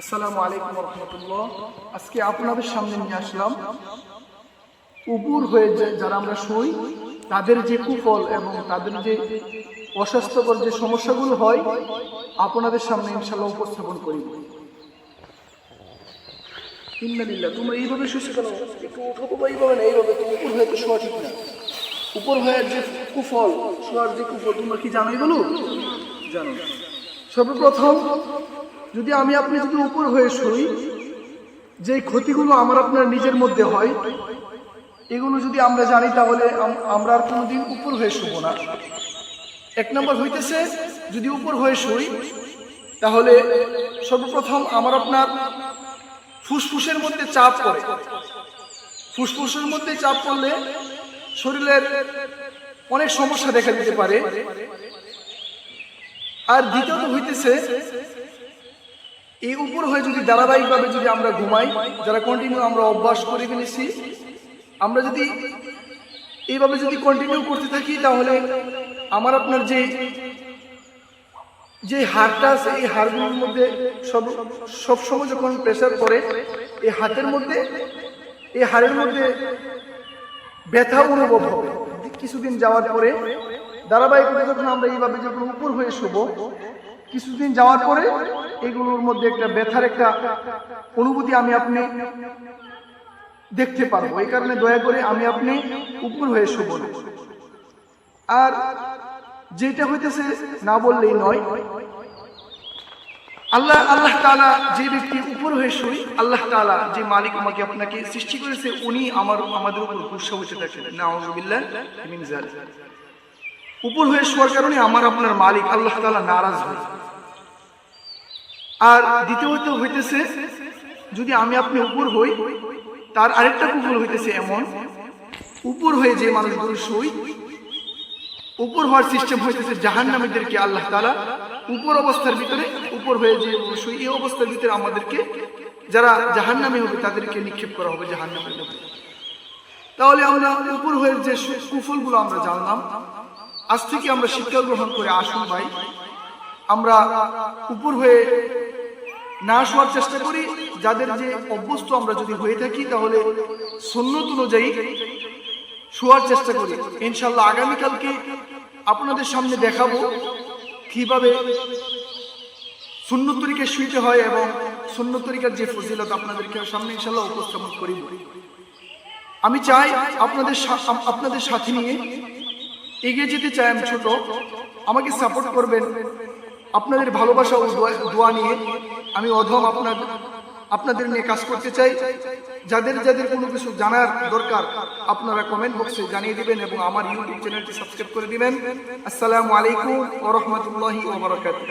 আসসালামু আলাইকুম রহমতুল্লাহ। আজকে আপনাদের সামনে নিয়ে আসলাম। উপর হয়ে যারা আমরা শুই, তাদের যে কুফল এবং তাদের যে অস্বাস্থ্যকর যে সমস্যাগুলো হয়, আপনাদের সামনে ইনশাল্লাহ উপস্থাপন করি। ইন্নালিল্লাহ, তোমরা এইভাবে শুয়েছো কেন? একটু উঠো বা এইভাবে না এইভাবে তো উপর হয়ে তো শোয়া ঠিক না। উপর হয়ে যে কুফল, শোয়ার যে কুফল, তোমরা কি জানো এগুলো জানো। সর্বপ্রথম যদি আমি আপনি যদি উপর হয়ে শুই যে ক্ষতিগুলো আমার আপনার নিজের মধ্যে হয়, এগুলো যদি আমরা জানি, তাহলে আমরা আর কোনোদিন উপর হয়ে শুব না। এক নম্বর হইতেছে, যদি উপর হয়ে শুই তাহলে সর্বপ্রথম আমার আপনার ফুসফুসের মধ্যে চাপ পড়ে। ফুসফুসের মধ্যে চাপ পড়লে শরীরের অনেক সমস্যা দেখা দিতে পারে। আর দ্বিতীয়ত হইতেছে এই উপর হয়ে যদি ধারাবাহিকভাবে যদি আমরা ঘুমাই, যারা কন্টিনিউ আমরা অভ্যাস করে ফেলেছি, আমরা যদি এইভাবে যদি কন্টিনিউ করতে থাকি, তাহলে আমার আপনার যে যে হাড়টা আছে, এই হাড়গুলোর মধ্যে সব সবসময় যখন প্রেশার পড়ে, এই হাতের মধ্যে, এই হাড়ের মধ্যে ব্যথা অনুভব হবে। কিছুদিন যাওয়ার পরে ধারাবাহিকতা যখন আমরা এইভাবে যখন উপর হয়ে শুভ কিছুদিন যাওয়ার পরে এগুলোর মধ্যে একটা ব্যথার একটা অনুভূতি আমি আপনি দেখতে পারব। এই কারণে দয়া করে আমি আপনি উপর হয়ে শুভ আর যেটা হইতেছে না বললেই নয়, আল্লাহ আল্লাহ তাআলা যে ব্যক্তি উপর হয়ে শুই, আল্লাহ তাআলা যে মালিক আমাকে আপনাকে সৃষ্টি করেছে, উনি আমার, আমাদের উপর গুসা হতে থাকেন। নাউজুবিল্লাহ উপর হয়ে শোয়ার কারণে আমার আপনার মালিক আল্লাহ তাআলা নারাজ হয় আর দ্বিতীয়ত হইতেছে, যদি আমি আপনি উপর হই, তার আরেকটা কুকুর হইতেছে এমন। উপর হয়ে যে মানুষগুলো শুই উপর হওয়ার সিস্টেম হইতেছে জাহান নামীদেরকে আল্লাহ তালা উপর অবস্থার ভিতরে, উপর হয়ে যে শুই এই অবস্থার ভিতরে আমাদেরকে, যারা জাহান নামে হবে, তাদেরকে নিক্ষেপ করা হবে জাহান নামের মধ্যে। তাহলে আমরা উপর হয়ে যে কুফলগুলো আমরা জানলাম, আজ থেকে আমরা শিক্ষা গ্রহণ করে আসুন ভাই। আমরা উপর হয়ে না শোয়ার চেষ্টা করি। যাদের যে অভ্যস্ত আমরা যদি হয়ে থাকি, তাহলে সন্ন্যত অনুযায়ী শোয়ার চেষ্টা করি। ইনশাল্লাহ আগামীকালকে আপনাদের সামনে দেখাবো কীভাবে সুন্নত তরিকে শুইতে হয় এবং সুন্নত তরিকার যে ফজিলত আপনাদেরকে সামনে ইনশাল্লাহ উপস্থাপন করি আমি চাই আপনাদের আপনাদের সাথে নিয়ে এগিয়ে যেতে চাই। আমি ছোট, আমাকে সাপোর্ট করবেন। আপনাদের ভালোবাসা ও দোয়া- নিয়ে আমি অধম আপনার আপনাদের নিয়ে কাজ করতে চাই। যাদের যাদের কোনো কিছু জানার দরকার, আপনারা কমেন্ট বক্সে জানিয়ে দিবেন এবং আমার ইউটিউব চ্যানেলটি সাবস্ক্রাইব করে দিবেন। আসসালামু আলাইকুম ওরহমতুল্লাহি ওবরাকাতুহ